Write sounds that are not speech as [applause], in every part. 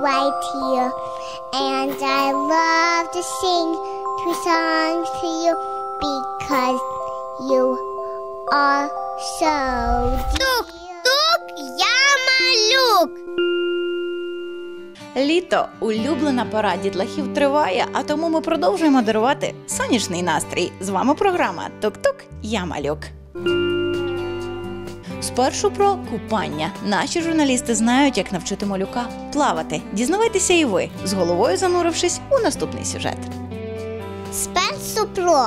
right here. And I love to sing two songs to you because you are so Тук, тук, я малюк. Літо улюблена пора дітлахів триває, а тому ми продовжуємо дарувати сонячний настрій. З вами програма Тук-Тук, я малюк. Спершу про купання. Наші журналісти знають, як навчити малюка плавати. Дізнавайтеся і ви, з головою занурившись у наступний сюжет. Спершу про.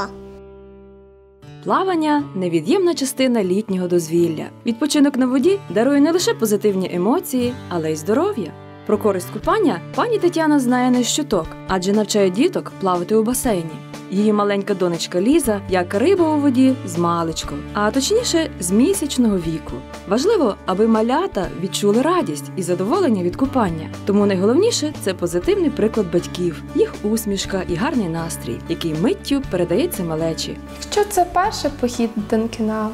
Плавання невід'ємна частина літнього дозвілля. Відпочинок на воді дарує не лише позитивні емоції, але й здоров'я. Про користь купання пані Тетяна знає не з щоток, адже навчає діток плавати у басейні. Її маленька донечка Ліза, як риба у воді, з маличком, а точніше з місячного віку. Важливо, аби малята відчули радість і задоволення від купання. Тому найголовніше це позитивний приклад батьків, їх усмішка і гарний настрій, який миттю передається малечі. Якщо це перший похід на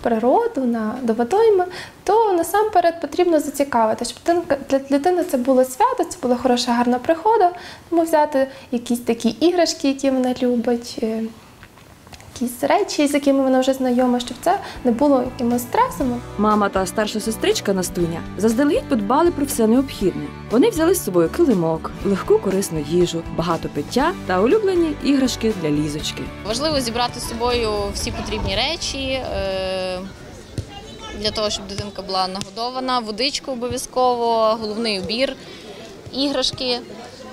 природу, на до водойми, то насамперед потрібно зацікавити, щоб для дитини це було свято, це була хороша гарна пригода. Тому взяти якісь такі іграшки, які вона любить, е, якісь речі, з якими вона вже знайома, щоб це не було якимось стресом. Мама та старша сестричка Настуня заздалегідь подбали про все необхідне. Вони взяли з собою килимок, легку корисну їжу, багато пиття та улюблені іграшки для лізочки. Важливо зібрати з собою всі потрібні речі е, для того, щоб дитинка була нагодована, водичку обов'язково, головний убір, іграшки.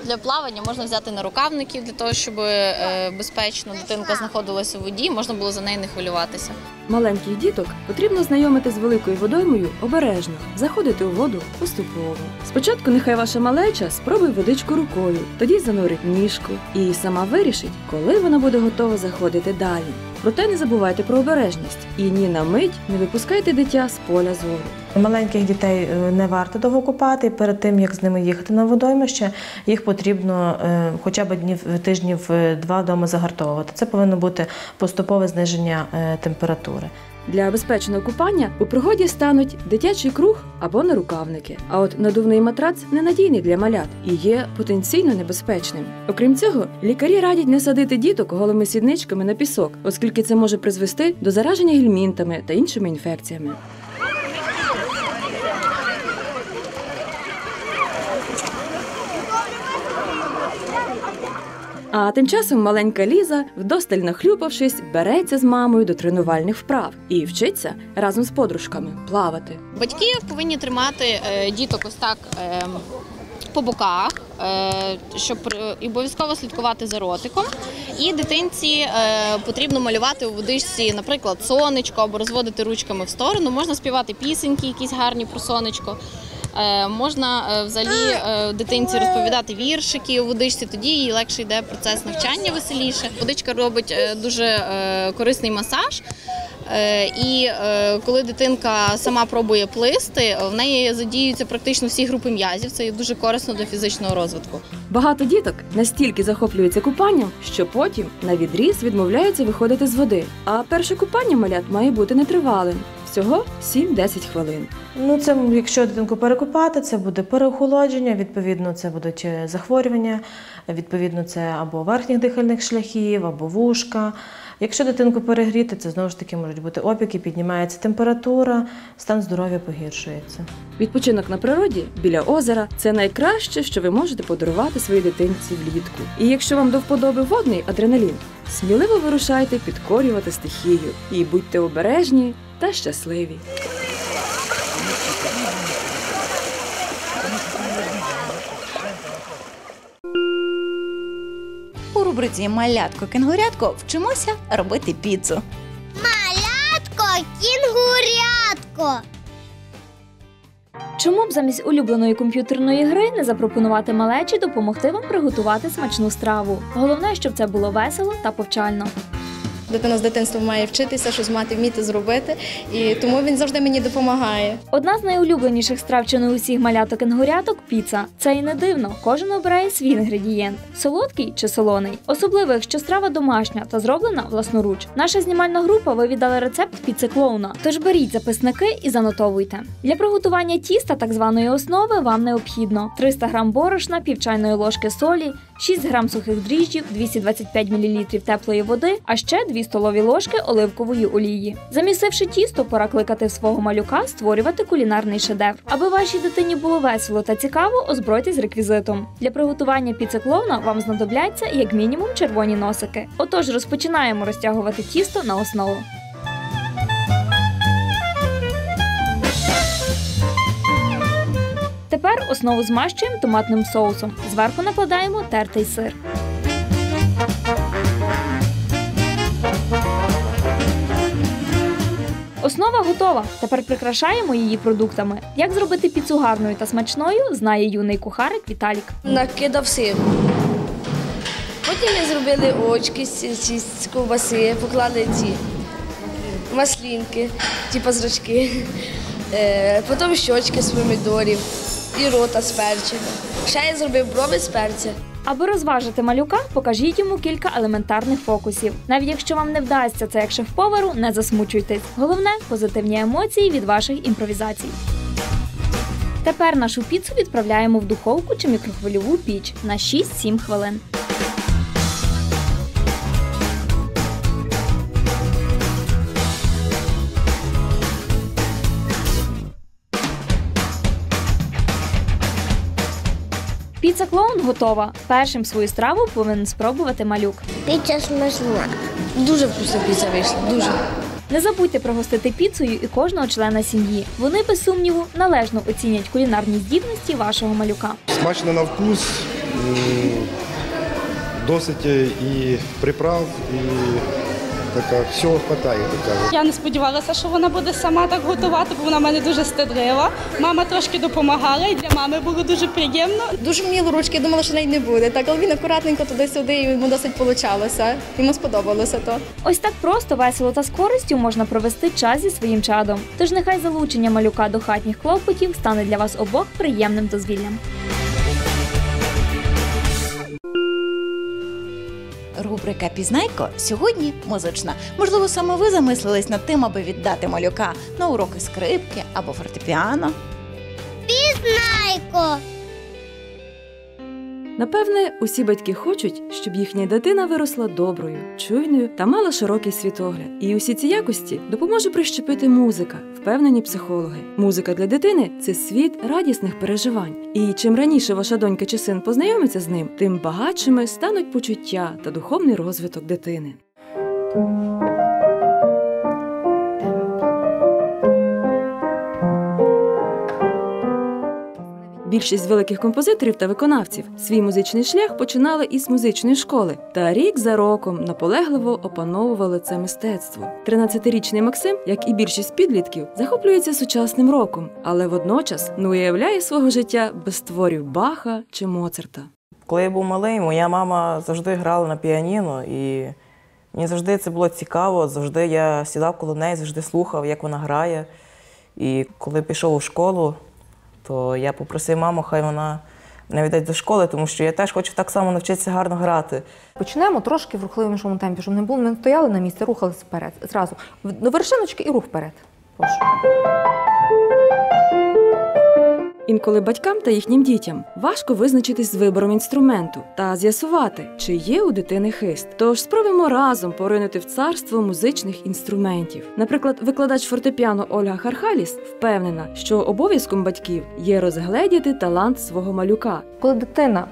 Для плавання можна взяти нарукавників для того, щоб е, безпечно дитинка знаходилася у воді, можна було за нею не хвилюватися. Маленьких діток потрібно знайомити з великою водоймою обережно, заходити у воду поступово. Спочатку нехай ваша малеча спробує водичку рукою, тоді занурить ніжку і сама вирішить, коли вона буде готова заходити далі. Проте не забувайте про обережність і ні на мить не випускайте дитя з поля зору. Маленьких дітей е, не варто довго купати. Перед тим як з ними їхати на водоймище, їх потрібно е, хоча б днів тижнів е, два вдома загартовувати. Це повинно бути поступове зниження температури. Для безпечного купання у пригоді стануть дитячий круг або нарукавники. А от надувний матрац ненадійний для малят і є потенційно небезпечним. Окрім цього, лікарі радять не садити діток голими сідничками на пісок, оскільки це може призвести до зараження гельмінтами та іншими інфекціями. А тим часом маленька Ліза, вдосталь нахлюпавшись, береться з мамою до тренувальних вправ і вчиться разом з подружками плавати. Батьки повинні тримати е, діток ось так е, по боках, е, щоб обов'язково слідкувати за ротиком. І дитинці потрібно малювати у водичці, наприклад, сонечко або розводити ручками в сторону. Можна співати пісеньки, якісь гарні про сонечко. Е, Можна е, взагалі е, дитинці розповідати віршики у водичці, тоді їй легше йде процес навчання веселіше. Водичка робить дуже корисний масаж. І коли дитинка сама пробує плисти, в неї задіюються практично всі групи м'язів. Це дуже корисно для фізичного розвитку. Багато діток настільки захоплюються купанням, що потім на відріз відмовляються виходити з води. А перше купання малят має бути нетривалим всього 7-10 хвилин. Ну, це якщо дитинку перекупати, це буде переохолодження, відповідно, це будуть е, захворювання, відповідно, це або верхніх дихальних шляхів, або вушка. Якщо дитинку перегріти, це знову ж таки можуть бути опіки, піднімається температура, стан здоров'я погіршується. Відпочинок на природі біля озера це найкраще, що ви можете подарувати своїй дитинці влітку. І якщо вам до вподоби водний адреналін, сміливо вирушайте підкорювати стихію і будьте обережні та щасливі. Рубриці Малятко кінгурятко вчимося робити піцу. Малятко, кінгурятко. Чому б замість улюбленої комп'ютерної гри не запропонувати малечі допомогти вам приготувати смачну страву? Головне, щоб це було весело та повчально. Дитина з дитинства має вчитися, щось мати вміти зробити, і тому він завжди мені допомагає. Одна з найулюбленіших страв чи не усіх маляток інгуряток піца. Це і не дивно. Кожен обирає свій інгредієнт: солодкий чи солоний. Особливо, якщо страва домашня та зроблена власноруч. Наша знімальна група вивідала рецепт піци клоуна. Тож беріть записники і занотовуйте. Для приготування тіста так званої основи вам необхідно 300 г борошна, пів чайної ложки солі, 6 г сухих дріжджів, 225 мл теплої води, а ще 2 столові ложки оливкової олії. Замісивши тісто, пора кликати свого малюка створювати кулінарний шедевр. Аби вашій дитині було весело та цікаво, озбройтесь реквізитом. Для приготування піци клоуна вам знадобляться як мінімум червоні носики. Отож, розпочинаємо розтягувати тісто на основу. Тепер основу змащуємо томатним соусом. Зверху накладаємо тертий сир. Основа готова. Тепер прикрашаємо її продуктами. Як зробити піцу гарною та смачною, знає юний кухарик Віталік. накидав сиру. Потім ми зробили очки з, ковбаси, поклали ці маслінки, типу зрачки, е, потім щочки з помідорів і рота з перцем. Ще я зробив брови з перця. Аби розважити малюка, покажіть йому кілька елементарних фокусів. Навіть якщо вам не вдасться це як шеф-повару, не засмучуйтесь. Головне позитивні емоції від ваших імпровізацій. Тепер нашу піцу відправляємо в духовку чи мікрохвильову піч на 6-7 хвилин. Піца клоун готова. Першим свою страву повинен спробувати малюк. Піця смачна. Дуже вкусна піца вийшла, дуже. Не забудьте пригостити піцею і кожного члена сім'ї. Вони без сумніву належно оцінять кулінарні здібності вашого малюка. Смачно на вкус, досить і приправ, і така, всього вистачає, так кажуть. Я не сподівалася, що вона буде сама так готувати, бо вона в мене дуже стидлива. Мама трошки допомагала, і для мами було дуже приємно. Дуже вміло ручки, думала, що неї не буде. Так, але він акуратненько туди-сюди, і йому досить получалося. Йому сподобалося то. Ось так просто, весело та з користю можна провести час зі своїм чадом. Тож нехай залучення малюка до хатніх клопотів стане для вас обох приємним дозвіллям. Рубрика Пізнайко сьогодні музична. Можливо, саме ви замислились над тим, аби віддати малюка на уроки скрипки або фортепіано. Пізнайко. Напевне, усі батьки хочуть, щоб їхня дитина виросла доброю, чуйною та мала широкий світогляд. І усі ці якості допоможе прищепити музика, впевнені психологи. Музика для дитини це світ радісних переживань. І чим раніше ваша донька чи син познайомиться з ним, тим багатшими стануть почуття та духовний розвиток дитини. Більшість великих композиторів та виконавців свій музичний шлях починали із музичної школи та рік за роком наполегливо опановували це мистецтво. 13-річний Максим, як і більшість підлітків, захоплюється сучасним роком, але водночас не уявляє свого життя без творів Баха чи Моцарта. Коли я був малий, моя мама завжди грала на піаніно, і мені завжди це було цікаво. Завжди я сідав коло неї, завжди слухав, як вона грає. І коли пішов у школу, то я попросив маму, хай вона мене віддасть до школи, тому що я теж хочу так само навчитися гарно грати. Почнемо трошки в рухливішому темпі, щоб не було, ми стояли на місці, рухалися вперед. Зразу до вершиночки і рух вперед. Прошу. Інколи батькам та їхнім дітям важко визначитись з вибором інструменту та з'ясувати, чи є у дитини хист. Тож спробуємо разом поринути в царство музичних інструментів. Наприклад, викладач фортепіано Ольга Хархаліс впевнена, що обов'язком батьків є розгледіти талант свого малюка. Коли дитина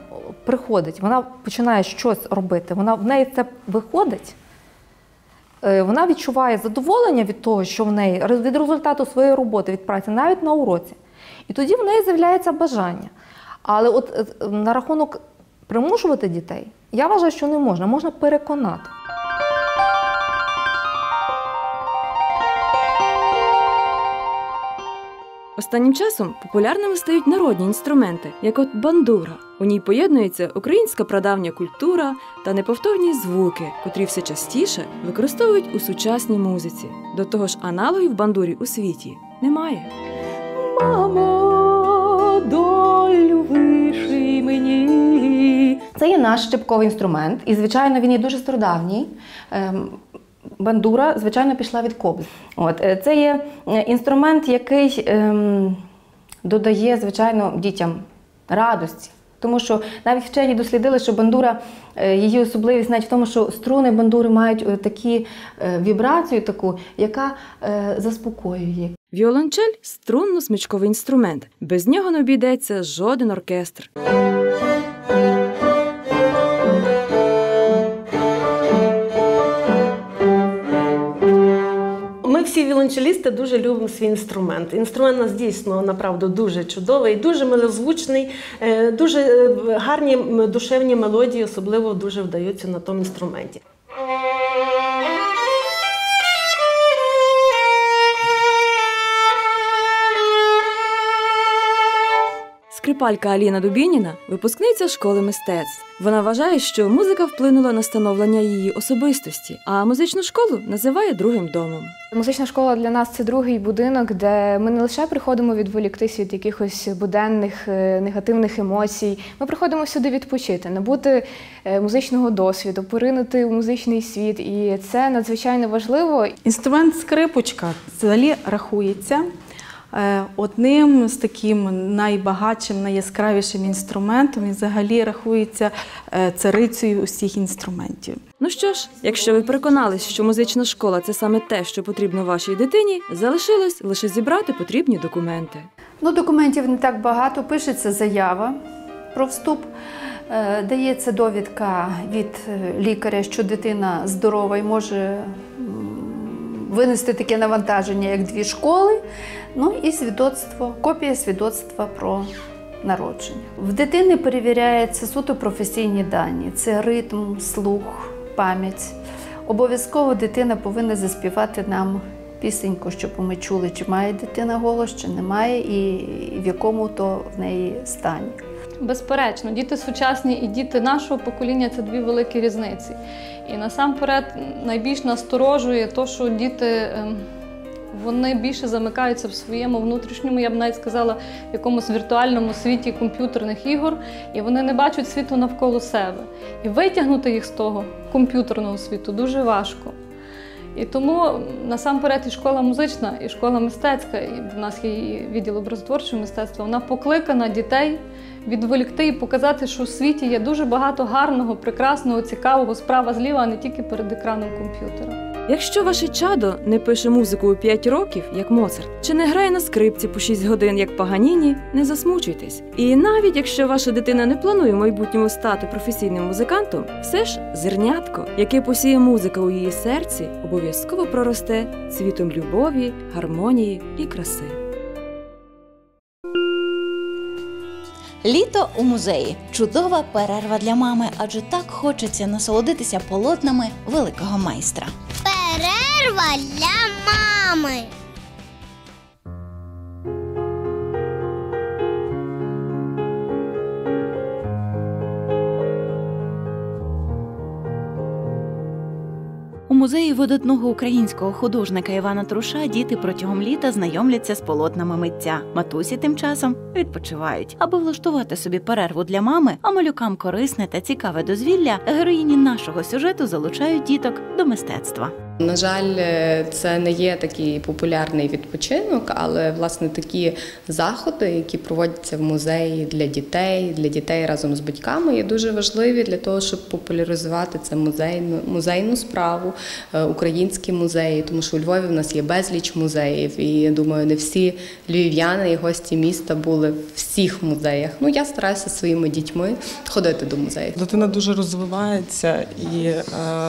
приходить, вона починає щось робити, вона в неї це виходить. е, Вона відчуває задоволення від того, що в неї від результату своєї роботи, від праці, навіть на уроці. І тоді в неї з'являється бажання. Але от е, на рахунок примушувати дітей, я вважаю, що не можна, можна переконати. Останнім часом популярними стають народні інструменти, як от бандура. У ній поєднується українська прадавня культура та неповторні звуки, котрі все частіше використовують у сучасній музиці. До того ж, аналогів бандурі у світі немає. Мамо, долю виши мені. Це є наш щепковий інструмент, і звичайно він є дуже стародавній. Ем, Бандура, звичайно, пішла від кобз. От е, це є е, інструмент, який ем, додає, звичайно, дітям радості. Тому що навіть вчені дослідили, що бандура, е, її особливість навіть в тому, що струни бандури мають е, такі е, вібрацію, таку, яка заспокоює. Віолончель струнно-смичковий інструмент. Без нього не обійдеться жоден оркестр. Віолончелісти дуже любимо свій інструмент. Інструмент у нас дійсно направду дуже чудовий, дуже милозвучний, е, дуже е, гарні душевні мелодії, особливо дуже вдаються на тому інструменті. Скрипалька Аліна Дубініна випускниця школи мистецтв. Вона вважає, що музика вплинула на становлення її особистості, а музичну школу називає другим домом. Музична школа для нас це другий будинок, де ми не лише приходимо відволіктись від якихось буденних е, негативних емоцій. Ми приходимо сюди відпочити, набути е, музичного досвіду, поринути в музичний світ, і це надзвичайно важливо. Інструмент скрипочка взагалі рахується одним з таким найбагатшим, найяскравішим інструментом і взагалі рахується е, царицею усіх інструментів. Ну що ж, якщо ви переконались, що музична школа це саме те, що потрібно вашій дитині, залишилось лише зібрати потрібні документи. Ну, документів не так багато. Пишеться заява про вступ, е, дається довідка від е, лікаря, що дитина здорова і може винести таке навантаження, як дві школи. Ну і свідоцтво, копія свідоцтва про народження. В дитини перевіряються суто професійні дані: це ритм, слух, пам'ять. Обов'язково дитина повинна заспівати нам пісеньку, щоб ми чули, чи має дитина голос, чи немає, і в якому то в неї стані. Безперечно, діти сучасні і діти нашого покоління це дві великі різниці. І насамперед найбільш насторожує те, що діти ем, вони більше замикаються в своєму внутрішньому, я б навіть сказала, якомусь віртуальному світі комп'ютерних ігор, і вони не бачать світу навколо себе. І витягнути їх з того комп'ютерного світу дуже важко. І тому насамперед і школа музична, і школа мистецька, і в нас є відділ образотворчого мистецтва, вона покликана дітей відволікти і показати, що у світі є дуже багато гарного, прекрасного, цікавого справа зліва, а не тільки перед екраном комп'ютера. Якщо ваше чадо не пише музику у 5 років, як Моцарт, чи не грає на скрипці по 6 годин, як Паганіні, не засмучуйтесь. І навіть якщо ваша дитина не планує в майбутньому стати професійним музикантом, все ж зернятко, яке посіє музика у її серці, обов'язково проросте цвітом любові, гармонії і краси. Літо у музеї чудова перерва для мами, адже так хочеться насолодитися полотнами великого майстра. Перерва для мами. У музеї видатного українського художника Івана Труша діти протягом літа знайомляться з полотнами митця. Матусі тим часом відпочивають. Аби влаштувати собі перерву для мами, а малюкам корисне та цікаве дозвілля, героїні нашого сюжету залучають діток до мистецтва. На жаль, е, це не є такий популярний відпочинок, але власне такі заходи, які проводяться в музеї для дітей, для дітей разом з батьками, є дуже важливі для того, щоб популяризувати це музейну музейну справу, е, українські музеї, тому що у Львові в нас є безліч музеїв, і я думаю, не всі львів'яни і гості міста були в всіх музеях. Ну я стараюся своїми дітьми ходити до музеїв. Дитина дуже розвивається і е,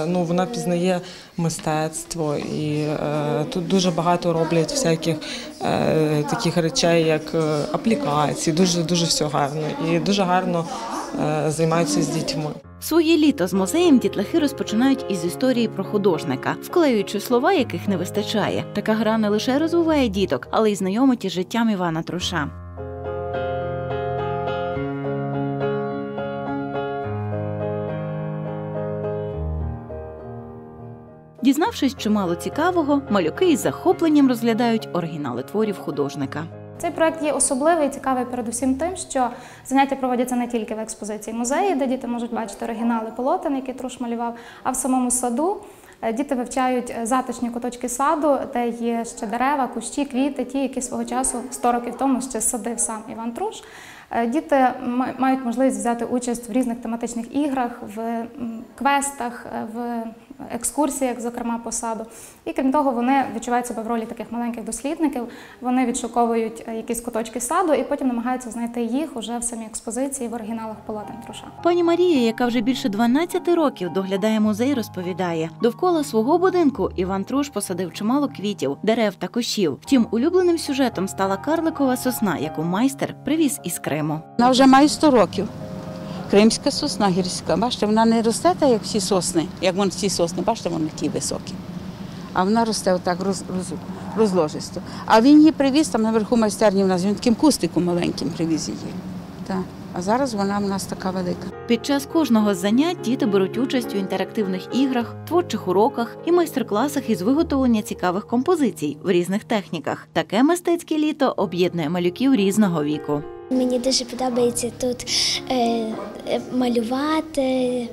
ну, вона пізнає мистецтво, і е, тут дуже багато роблять всяких е, таких речей, як е, аплікації, дуже дуже все гарно. І дуже гарно е, займаються з дітьми. Своє літо з музеєм дітлахи розпочинають із історії про художника, вклеюючи слова, яких не вистачає. Така гра не лише розвиває діток, але й знайомить із життям Івана Труша. Дізнавшись чимало цікавого, малюки із захопленням розглядають оригінали творів художника. Цей проект є особливий і цікавий передусім тим, що заняття проводяться не тільки в експозиції музеї, де діти можуть бачити оригінали полотен, які Труш малював, а в самому саду. Е, Діти вивчають затишні куточки саду, де є ще дерева, кущі, квіти, ті, які свого часу 100 років тому ще садив сам Іван Труш. Е, Діти мають можливість взяти участь в різних тематичних іграх, в квестах, е, в екскурсіях, зокрема по саду. І крім того, вони відчувають себе в ролі таких маленьких дослідників. Вони відшуковують е, якісь куточки саду і потім намагаються знайти їх уже в самій експозиції в оригіналах полотен Труша. Пані Марія, яка вже більше 12 років доглядає музей, розповідає: довкола свого будинку Іван Труш посадив чимало квітів, дерев та кущів. Втім, улюбленим сюжетом стала карликова сосна, яку майстер привіз із Криму. Вона вже має 100 років. Кримська сосна гірська. Бачите, вона не росте так, як всі сосни, як вон всі сосни, бачите, вони такі високі. А вона росте отак роз, роз, розложисто. А він її привіз там наверху майстерні в нас, він таким кустиком маленьким привіз її. Так. А зараз вона в нас така велика. Під час кожного занять діти беруть участь у інтерактивних іграх, творчих уроках і майстер-класах із виготовлення цікавих композицій в різних техніках. Таке мистецьке літо об'єднує малюків різного віку. Мені дуже подобається тут е, е, малювати,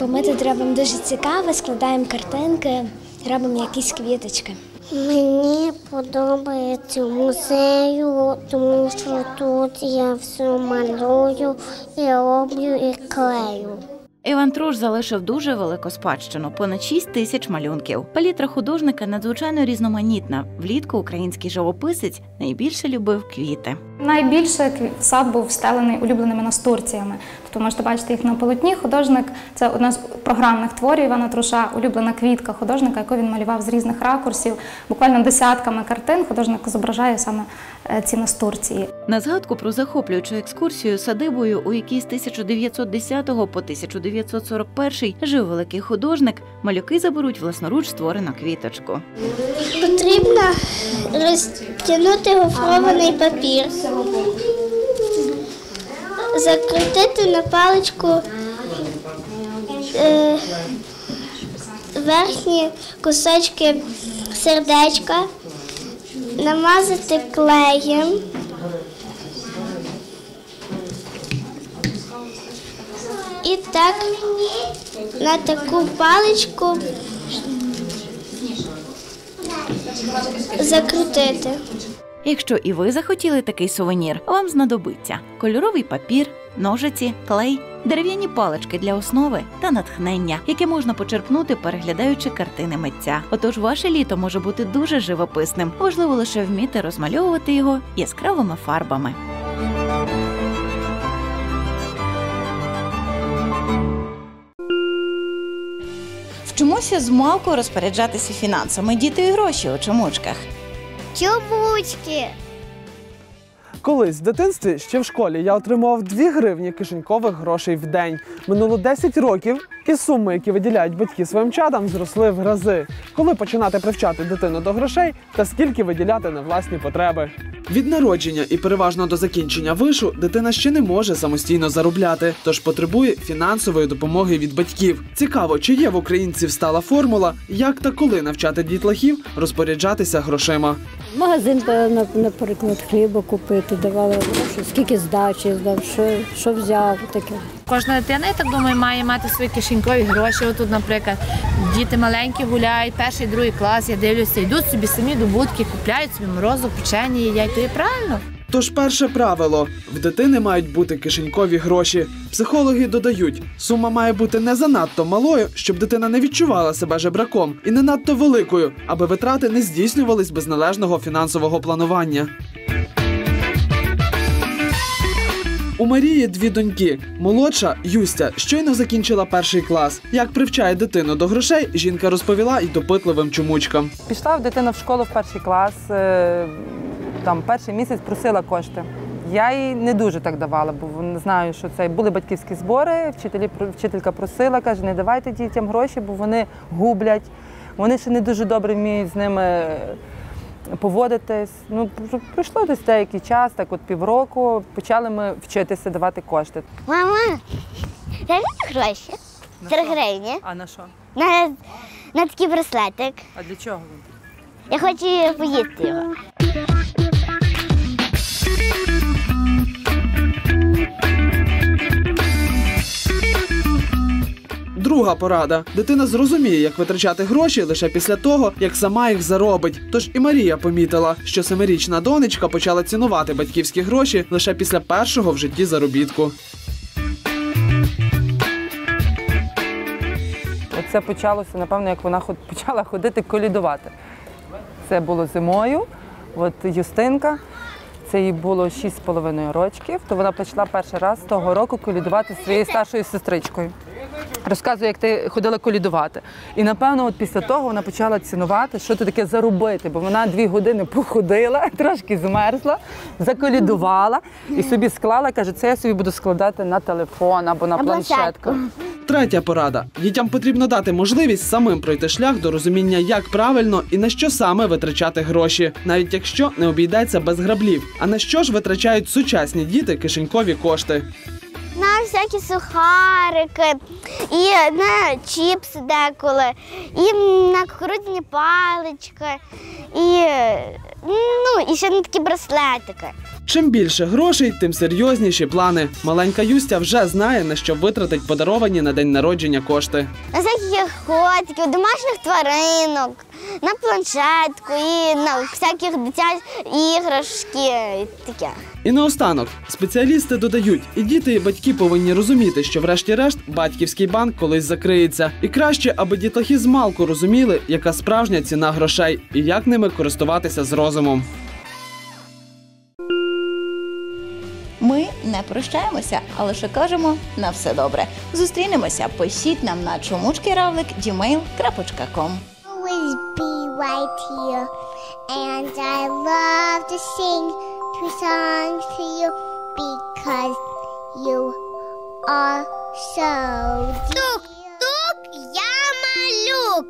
бо ми тут робимо дуже цікаво, складаємо картинки, робимо якісь квіточки. Мені подобається музею, тому що тут я все малюю і роблю і клею. Іван Труш залишив дуже велику спадщину понад 6 тисяч малюнків. Палітра художника надзвичайно різноманітна. Влітку український живописець найбільше любив квіти. Найбільше сад був встелений улюбленими настурціями. Тобто можете бачити їх на полотні. Художник це одна з програмних творів Івана Труша, улюблена квітка художника, яку він малював з різних ракурсів. Буквально десятками картин художник зображає саме е, ці настурції. На згадку про захоплюючу екскурсію садибою, у якій з 1910 по 1941 жив великий художник, малюки заберуть власноруч створену квіточку. Потрібно розтягнути гофрований папір, закрутити на паличку е, верхні кусочки сердечка, намазати клеєм. І так на таку паличку закрутити. Якщо і ви захотіли такий сувенір, вам знадобиться кольоровий папір, ножиці, клей, дерев'яні палички для основи та натхнення, яке можна почерпнути, переглядаючи картини митця. Отож, ваше літо може бути дуже живописним. Важливо лише вміти розмальовувати його яскравими фарбами. Вчимося з малку розпоряджатися фінансами. Діти і гроші у чомучках. Чобучки. Колись в дитинстві ще в школі я отримував 2 гривні кишенькових грошей в день. Минуло 10 років, і суми, які виділяють батьки своїм чадам, зросли в рази. Коли починати привчати дитину до грошей та скільки виділяти на власні потреби? Від народження і переважно до закінчення вишу дитина ще не може самостійно заробляти, тож потребує фінансової допомоги від батьків. Цікаво, чи є в українців стала формула, як та коли навчати дітлахів розпоряджатися грошима. Магазин, на- наприклад, хліба купити, давали гроші, скільки здачі здав, що, що взяв, таке. Кожна дитина, я так думаю, має мати свої кишенькові гроші. Отут, наприклад, діти маленькі гуляють, перший, другий клас, я дивлюся, йдуть собі самі до будки, купляють собі морозу, печення, їдять. То є правильно. Тож перше правило: в дитини мають бути кишенькові гроші. Психологи додають, сума має бути не занадто малою, щоб дитина не відчувала себе жебраком, і не надто великою, аби витрати не здійснювались без належного фінансового планування. У Марії дві доньки. Молодша Юстя щойно закінчила перший клас. Як привчає дитину до грошей, жінка розповіла й допитливим чомучкам. Пішла дитина в школу в перший клас, е, там перший місяць просила кошти. Я їй не дуже так давала, бо не знаю, що це були батьківські збори. Вчителі вчителька просила, каже, не давайте дітям гроші, бо вони гублять. Вони ще не дуже добре вміють з ними поводитись. Ну, пройшло десь деякий час, так от півроку, почали ми вчитися давати кошти. Мама, дай мені гроші. Три гривні. А на що? На, на такий браслетик. А для чого? Я хочу поїсти його. Друга порада: дитина зрозуміє, як витрачати гроші лише після того, як сама їх заробить. Тож і Марія помітила, що семирічна донечка почала цінувати батьківські гроші лише після першого в житті заробітку. Оце почалося, напевно, як вона почала ходити колідувати. Це було зимою. От Юстинка, це їй було 6,5 років, то вона почала перший раз того року колідувати зі своєю старшою сестричкою. Розказує, як ти ходила колідувати. І напевно, от після того вона почала цінувати, що це таке заробити, бо вона дві години походила, [laughs] трошки змерзла, заколідувала і собі склала, каже, це я собі буду складати на телефон або на планшетку. Третя порада: дітям потрібно дати можливість самим пройти шлях до розуміння, як правильно і на що саме витрачати гроші, навіть якщо не обійдеться без граблів. А на що ж витрачають сучасні діти кишенькові кошти? На всякі сухарики, і на чіпси деколи, і на крутні палички, і, ну, і ще на такі браслетики. Чим більше грошей, тим серйозніші плани. Маленька Юстя вже знає, на що витратить подаровані на день народження кошти. На всяких котиків, домашніх тваринок, на планшетку і на всяких дитячих іграшки і таке. І наостанок спеціалісти додають, і діти, і батьки повинні розуміти, що, врешті-решт, батьківський банк колись закриється. І краще, аби дітлахи з малку розуміли, яка справжня ціна грошей і як ними користуватися з розумом. прощаємося, а лише кажемо на все добре. Зустрінемося, пишіть нам на чомучкиравлик.gmail.com Always be right here And I love to sing two songs to you Because you are so dear Тук-тук, я малюк!